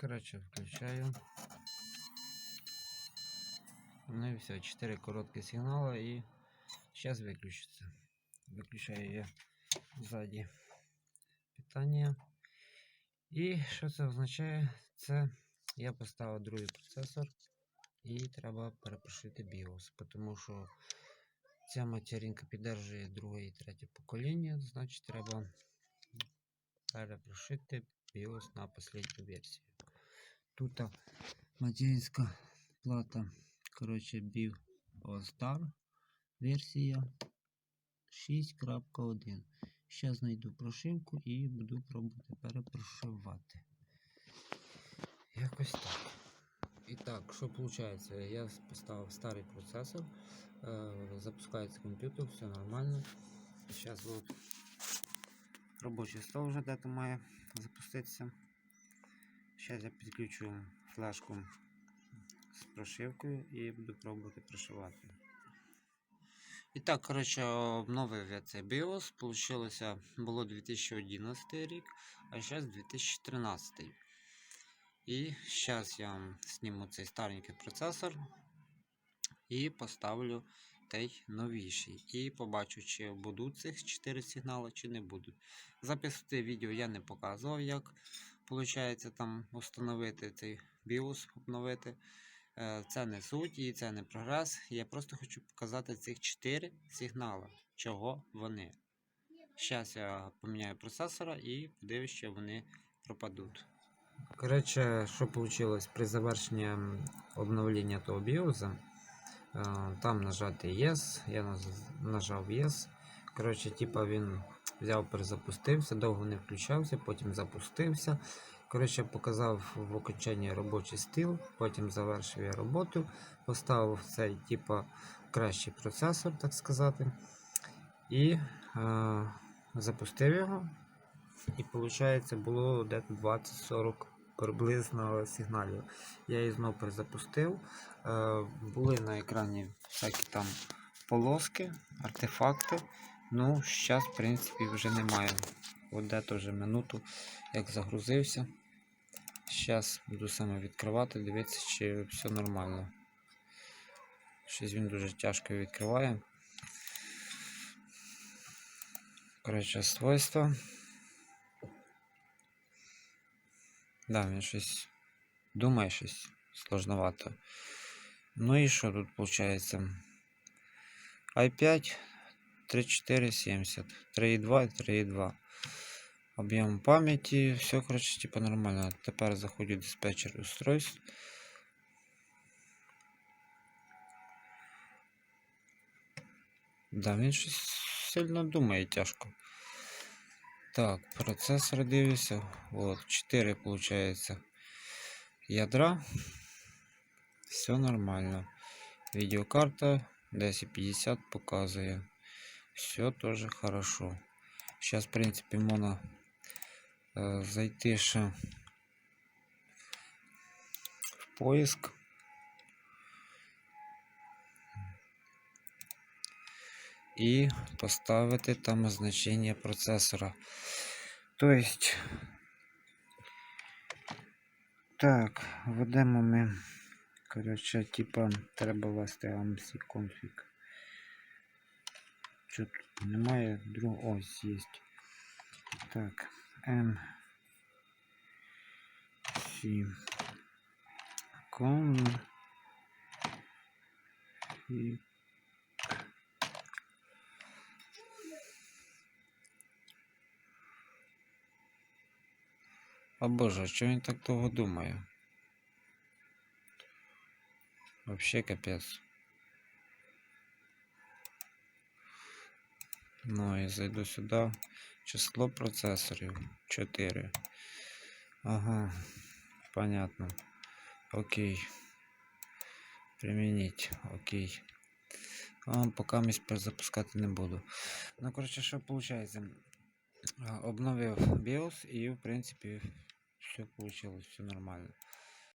Коротше, включаю. Ну і все, 4 короткі сигнали і зараз виключиться. Виключаю я ззаді питання. І що це означає? Це я поставив другий процесор і треба перепрошити BIOS, тому що ця материнка підтримує друге і третє покоління, значить треба перепрошити BIOS на останню версію. Тут материнська плата, коротше, BIOS Star версія 6.1. Зараз знайду прошивку і буду пробувати перепрошивати. Якось так. І так, що виходить? Я поставив старий процесор, е, запускається комп'ютер, все нормально. Зараз робочий стол вже де-то має запуститися. Зараз я підключу флешку з прошивкою і буду пробувати прошивати. І так, коротше, обновив я цей BIOS. Получилося, було 2011 рік, а зараз 2013. І зараз я зніму цей старенький процесор і поставлю той новіший. І побачу, чи будуть цих 4 сигнали, чи не будуть. Записувати відео я не показував, як виходить там встановити цей BIOS, обновити. Е, Це не суть і це не прогрес. Я просто хочу показати цих 4 сигнали, чого вони. Зараз я поміняю процесора і подивлюсь, чи вони пропадуть. Коротше, що вийшло при завершенні обновлення того BIOS, е, там нажати Yes, я нажав Yes. Коротше, типа він взяв, перезапустився, довго не включався, потім запустився. Коротше, показав в окончанні робочий стіл, потім завершив я роботу, поставив цей типа кращий процесор, так сказати, і е, запустив його. І виходить, було десь 20-40 приблизно сигналів. Я її знову перезапустив. Е, були на екрані всякі там полоски, артефакти. Ну, зараз, в принципі, вже немає. От вже минуту, як загрузився. Зараз буду саме відкривати, дивитися, чи все нормально. Щось він дуже тяжко відкриває. Коротше, свойства. Да, він щось думає щось сложновато. Ну і що тут виходить? i5 3470, 3.2 і 3.2. Об'єм пам'яті, все, коротше, типу нормально. Тепер заходжу в диспетчер устройств. Да, він щось сильно думає тяжко. Так, процесор дивлюся. Вот, 4 получается ядра. Все нормально. Видеокарта 1050 показывает. Все тоже хорошо. Сейчас, в принципе, можна е, зайти ще в поиск. І поставити там значення процесора. Есть, так, введемо ми, коротше, типа, треба ввести AMC config. Що тут немає другого ось є. Так, M C config О боже, що він так довго думає? Вообще капець. Ну і зайду сюди. Число процесорів 4. Ага, понятно. Окей. Примініть, окей. А, поки місць перезапускати не буду. Ну, коротше, що виходить? Обновив BIOS і, в принципі, все вийшло, все нормально.